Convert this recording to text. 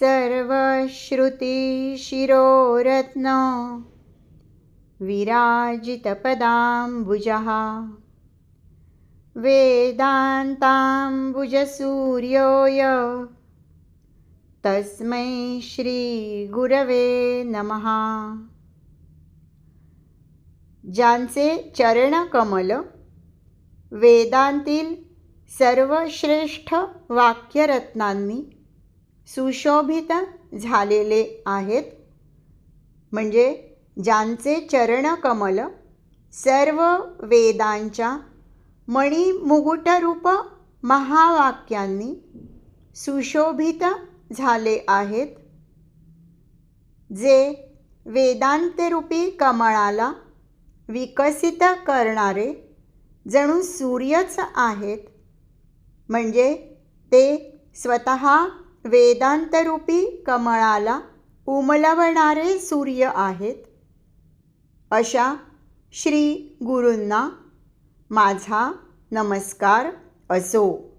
सर्वश्रुतिशिरोरत्न विराजितपदाम्बुजः। वेदान्ताम्बुजसूर्योय। तस्मै श्रीगुरवे नमः। ज्यांचे चरणकमल वेदांतील सर्वश्रेष्ठ वाक्यरत्नांनी सुशोभित झालेले आहेत. म्हणजे ज्यांचे चरणकमल सर्व वेदांच्या मणिमुगुटरूप महावाक्यांनी सुशोभित झाले आहेत. जे वेदांतरूपी कमळाला विकसित करणारे जणू सूर्यच आहेत. म्हणजे ते स्वतः वेदांतरूपी कमळाला उमलवणारे सूर्य आहेत. अशा श्री गुरूंना माझा नमस्कार असो.